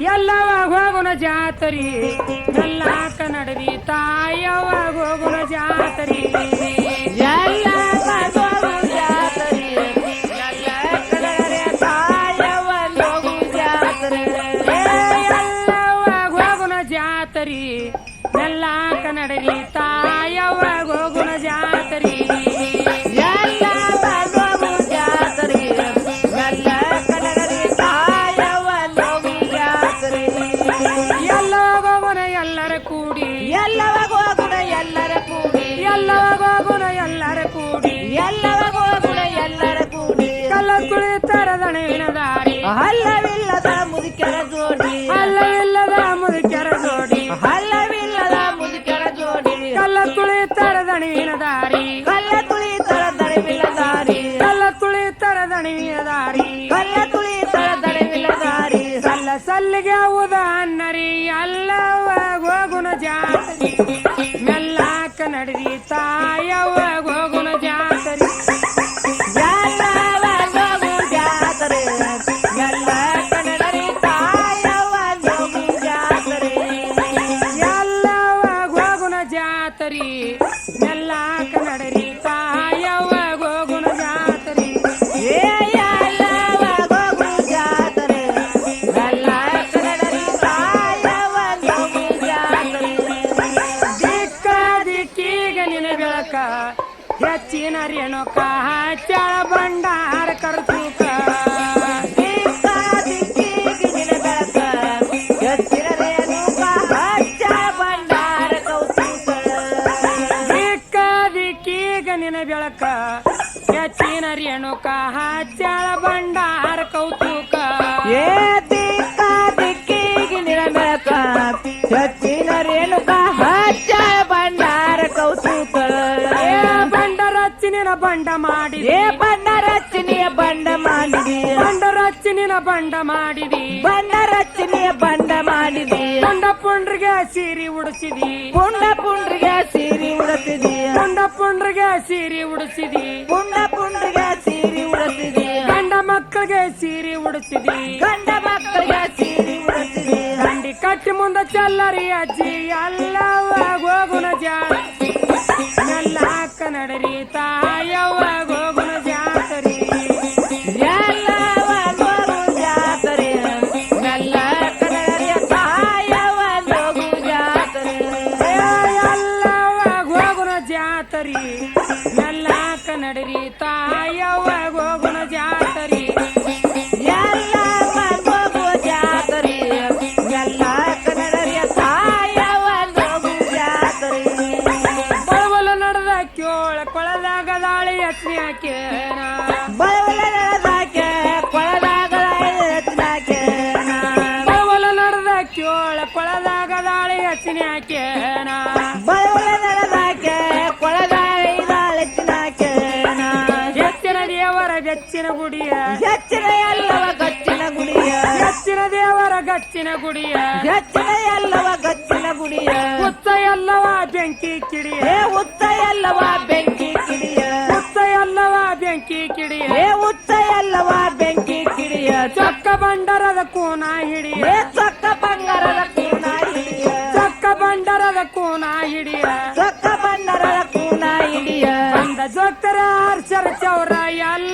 ಎಲ್ಲವಾಗ ಹೋಗುನ ಜಾತರಿ ಎಲ್ಲಾಕ ನಡದಿ ತಾಯವಾಗ ಹೋಗುನ ಜಾತರಿ ಎಲ್ಲ ಮಗು ಜಾತ್ರೆ ಎಲ್ಲ ಕಡೆಗಡೆ ತಾಯವ್ವ ಹೋಗು ಜಾತ್ರೆ ಎಲ್ಲವಾಗ ಹೋಗುನ ಜಾತರಿ ಎಲ್ಲಾಕ ನಡದಿ ತಾಯವಾಗ ಹೋಗುನ ಜಾತರಿ ಸಲ್ಲಿಗೆ ಉದ ಅಲ್ಲವ ಹೋಗುನ ಜಾತರಿ ಮೆಲ್ಲಾಕ ನಡೆದಿ ತಾಯವ ನಿನ ಬೆಳಕ ಹೆಚ್ಚಿನ ರೇಣುಕ ಚಳ ಬಂಡಾರ ನಿನ ಬೆಳಕ ಹೆಚ್ಚಿನ ರೇಣುಕ ಚಳ ಬಂಡಾರ ಬಂಡ ಮಾಡಿದಿ. ಬಣ್ಣ ರಚನೆಯ ಬಂಡ ಮಾಡಿದಿ. ಬಂಡ ಪುಂಡ್ರಿಗೆ ಸೀರಿ ಉಡಿಸಿದಿ. ಪುಂಡ ಪುಂಡ್ರಿಗೆ ಸೀರೆ ಉಡಿಸಿದಿ. ಬಂಡ ಪುಂಡ್ರಿಗೆ ಸೀರಿ ಉಡಿಸಿದಿ. ಪುಂಡ ಪುಂಡ್ರಿಗೆ ಸೀರೆ ಉಡಿಸಿದಿ. ಗಂಡ ಮಕ್ಕಳಿಗೆ ಸೀರಿ ಉಡಿಸಿದಿ. ಗಂಡ ಮಕ್ಕಳಿಗೆ ಸೀರಿ ಉಡಿಸಿದಿ. ಹಂಡಿ ಕಟ್ಟಿ ಮುಂದ ಚಲ್ಲರಿ ಅಜ್ಜಿ. ಎಲ್ಲವ ಹೋಗುನ ಜಾತಿ ಎಲ್ಲಾಕ ನಡರಿ ತಾಯವ್ವ ನಡರಿ ತಾಯವ್ವ ಗುಡಿಯ. ಎಲ್ಲವ ಗಚ್ಚಿನ ಗುಡಿಯ. ಉತ್ತ ಎಲ್ಲವ ಬೆಂಕಿ ಕಿಡಿಯ. ಏ ಉತ್ತ ಎಲ್ಲವ ಬೆಂಕಿ ಕಿಡಿಯ. ಉತ್ತ ಎಲ್ಲವ ಬೆಂಕಿ ಕಿಡಿಯ. ಏ ಉತ್ತ ಎಲ್ಲವ ಬೆಂಕಿ ಕಿಡಿಯ. ಚೊಕ್ಕ ಬಂಡರದ ಕೂನ ಹಿಡಿಯ. ಏ ಚೊಕ್ಕ ಬಂಗಾರದ ಕೂನ ಹಿಡಿಯ. ಚೊಕ್ಕ ಬಂಡರದ ಕೂನ ಹಿಡಿಯ. ಚೊಕ್ಕ ಬಂಡರದ ಕೂನ ಹಿಡಿಯ. ಅಂದ ಜೋಕ್ತರ ಹರ್ಷರ ಚೌರ ಎಲ್ಲವ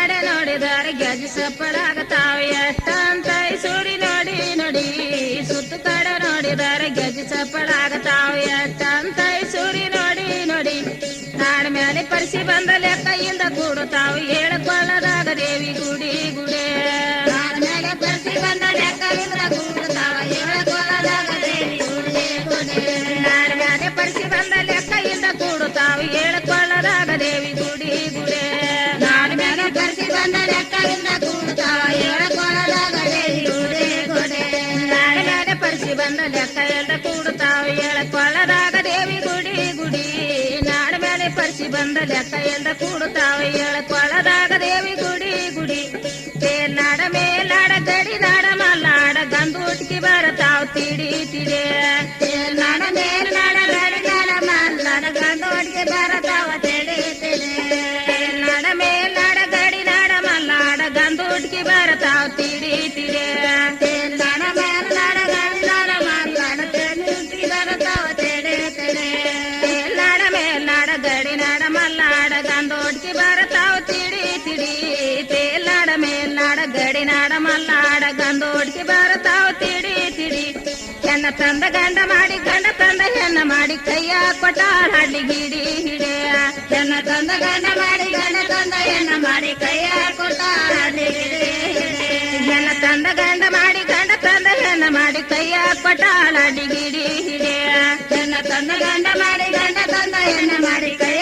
ಕಡೆ ನೋಡಿದರೆ ಗಜ ಸಪ್ಪಳಾಗತಾವೆ ಎಷ್ಟಂತ ಸುರಿ ನೋಡಿ ನೋಡಿ. ಸುತ್ತ ಕಡೆ ನೋಡಿದರೆ ಗಜ ಸಪ್ಪಳಾಗತಾವೆ ಎಷ್ಟಂತ ಸುರಿ ನೋಡಿ ನೋಡಿ. ನಾಡ ಮೇಲೆ ಪರಿಸಿ ಬಂದ ಲೆಕ್ಕ ಇಂದ ಕೂಡುತ್ತಾವೆ. கொடுத்தாவைகளை ತಂದ ಗಂಡ ಮಾಡಿ ಗಂಡ ತಂದ ಹೆಣ್ಣ ಮಾಡಿ ಕೈಯ ಕೊಟ್ಟ ಹಳ್ಳಿ ಗಿಡಿ ಹಿಡಿಯ ಹೆಣ್ಣ ತಂದ ಗಂಡ ಮಾಡಿ ಗಂಡ ತಂದ ಹೆಣ್ಣ ಮಾಡಿ ಕೈಯ ಕೊಟ್ಟ ಹಳ್ಳಿ ಗಿಡಿ ಹೆಣ್ಣ ತಂದ ಗಂಡ ಮಾಡಿ ಗಂಡ ತಂದ ಹೆಣ್ಣ ಮಾಡಿ ಕೈಯ ಕೊಟ್ಟ ಹಳ್ಳಿ ಗಿಡಿ ಹಿಡಿಯ ಹೆಣ್ಣ ತಂದ ಗಂಡ ಮಾಡಿ ಗಂಡ ತಂದ ಹೆಣ್ಣ ಮಾಡಿ ಕೈಯ